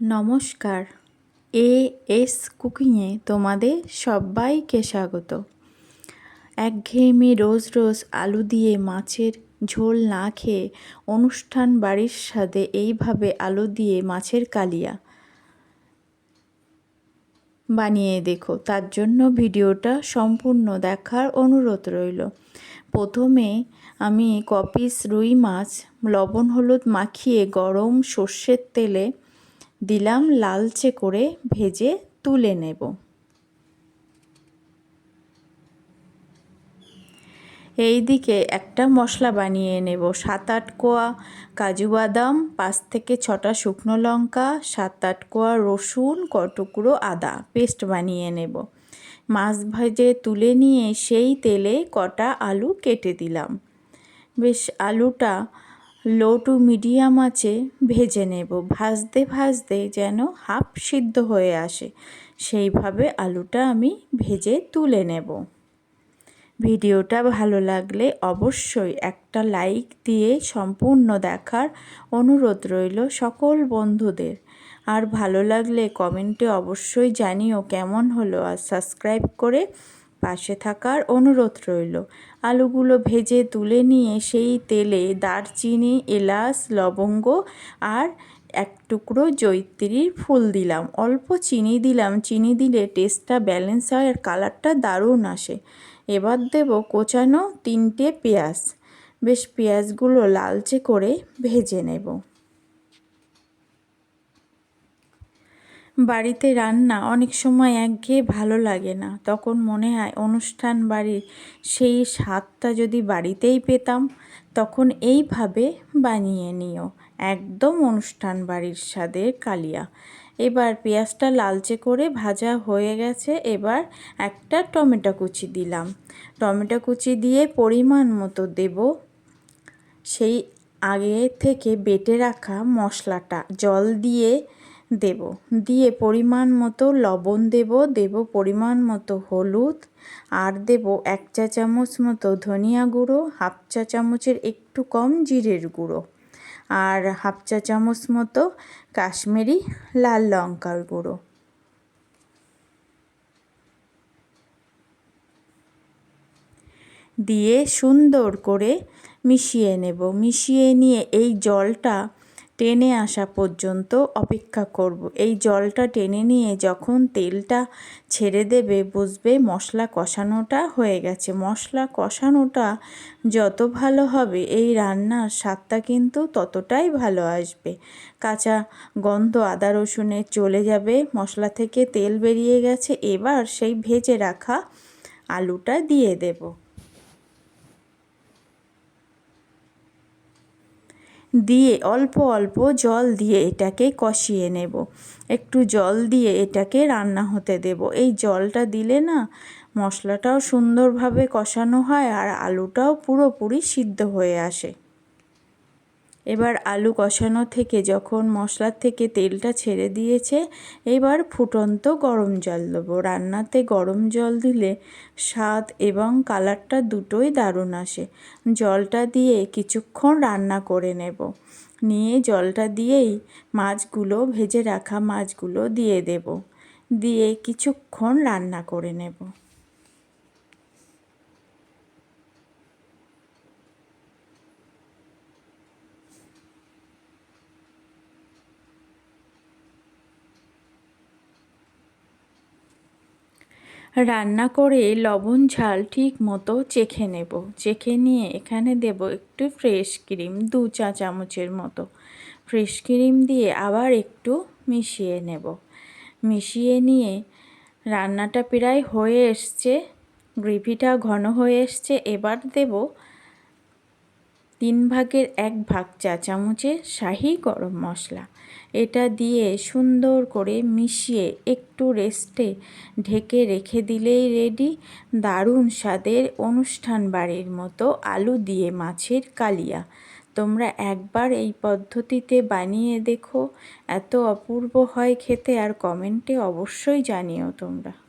নমস্কার। A S কুকিংয়ে তোমাদের সবাইকে স্বাগত। একঘেয়েমি রোজ রোজ আলু দিয়ে মাছের ঝোল না খেয়ে অনুষ্ঠান বাড়ির স্বাদে এইভাবে আলু দিয়ে মাছের কালিয়া বানিয়ে দেখো। তার জন্য ভিডিওটা সম্পূর্ণ দেখার অনুরোধ রইল। প্রথমে আমি কপিস রুই মাছ, লবণ হলুদ মাখিয়ে গরম সর্ষের তেলে দিলাম লালচে করে ভেজে তুলে নেব। এই দিকে একটা মশলা বানিয়ে নেব। সাত আট কোয়া কাজু বাদাম, পাঁচ থেকে ছটা শুকনো লঙ্কা সাত আট কোয়া রসুন কটুকরো আদা পেস্ট বানিয়ে নেব। মাছ ভেজে তুলে নিয়ে সেই তেলে কটা আলু কেটে দিলাম। বেশ, আলুটা লো টু মিডিয়াম আছে, ভেজে নেব। ভাজতে ভাজতে যেন হাফ সিদ্ধ হয়ে আসে। সেইভাবে আলুটা আমি ভেজে তুলে নেব। ভিডিওটা ভালো লাগলে অবশ্যই একটা লাইক দিয়ে সম্পূর্ণ দেখার অনুরোধ রইল সকল বন্ধুদের। আর ভালো লাগলে কমেন্টে অবশ্যই জানিও কেমন হলো আর সাবস্ক্রাইব করে পাশে থাকার অনুরোধ রইল। আলুগুলো ভেজে তুলে নিয়ে সেই তেলে দারচিনি, এলাচ, লবঙ্গ আর এক টুকরো জৈত্রীর ফুল দিলাম। অল্প চিনি দিলাম। চিনি দিলে টেস্টটা ব্যালেন্স হয় আর কালারটা দারুণ আসে। এবার দেব কোচানো তিনটে পেঁয়াজ। বেশ পেঁয়াজগুলো লালচে করে ভেজে নেব। বাড়িতে রান্না অনেক সময় একঘেয়ে ভালো লাগে না। তখন মনে হয় অনুষ্ঠান বাড়ির সেই স্বাদটা যদি বাড়িতেই পেতাম, তখন এইভাবে বানিয়ে নিও। একদম অনুষ্ঠান বাড়ির স্বাদের কালিয়া। এবার পেঁয়াজটা লালচে করে ভাজা হয়ে গেছে, এবার একটা টমেটো কুচি দিলাম। টমেটো কুচি দিয়ে পরিমাণ মতো দেব। সেই আগে থেকে বেটে রাখা মশলাটা, জল দিয়ে দেব। দিয়ে পরিমাণ মতো লবণ দেব দেব পরিমাণ মতো হলুদ, আর দেব এক চা চামচ মতো ধনিয়া গুঁড়ো, হাফ চা চামচের একটু কম জিরের গুঁড়ো, আর হাফ চা চামচ মতো কাশ্মীরি লাল লঙ্কার গুঁড়ো। দিয়ে সুন্দর করে মিশিয়ে নেব। মিশিয়ে নিয়ে এই জলটা টেনে আসা পর্যন্ত অপেক্ষা করব। এই জলটা টেনে নিয়ে যখন তেলটা ছেড়ে দেবে, বুঝবে মশলা কষানোটা হয়ে গেছে। মশলা কষানোটা যত ভালো হবে, এই রান্নার স্বাদটা কিন্তু ততটাই ভালো আসবে। কাঁচা গন্ধ, আদা রসুনের চলে যাবে, মশলা থেকে তেল বেরিয়ে গেছে। এবার সেই ভেজে রাখা আলুটা দিয়ে দেবো। দিয়ে, অল্প অল্প জল দিয়ে এটাকে কষিয়ে নেব। একটু জল দিয়ে এটাকে রান্না হতে দেব। এই জলটা দিলে না মশলাটাও সুন্দরভাবে কষানো হয় আর আলুটাও পুরোপুরি সিদ্ধ হয়ে আসে। এবার আলু কষানো থেকে যখন মশলার থেকে তেলটা ছেড়ে দিয়েছে, এবার ফুটন্ত গরম জল দেবো। রান্নাতে গরম জল দিলে স্বাদ এবং কালারটা দুটোই দারুণ আসে। জলটা দিয়ে কিছুক্ষণ রান্না করে নেব। নিয়ে জলটা দিয়েই মাছগুলো, ভেজে রাখা মাছগুলো দিয়ে দেব। দিয়ে কিছুক্ষণ রান্না করে নেব। রান্না করে লবণ, ঝাল ঠিক মতো চেখে নেব। চেখে নিয়ে এখানে দেব একটু ফ্রেশ ক্রিম, দু চা চামচের মতো। ফ্রেশ ক্রিম দিয়ে আবার একটু মিশিয়ে নেব। মিশিয়ে নিয়ে রান্নাটা প্রায় হয়ে এসছে, গ্রেভিটা ঘন হয়ে এসছে। এবার দেব তিন ভাগের এক ভাগ চা চামচের শাহি গরম মশলা। এটা দিয়ে সুন্দর করে মিশিয়ে একটু রেস্টে ঢেকে রেখে দিলেই রেডি। দারুণ স্বাদের অনুষ্ঠান বাড়ির মতো আলু দিয়ে মাছের কালিয়া। তোমরা একবার এই পদ্ধতিতে বানিয়ে দেখো। এত অপূর্ব হয় খেতে আর কমেন্টে অবশ্যই জানিও তোমরা।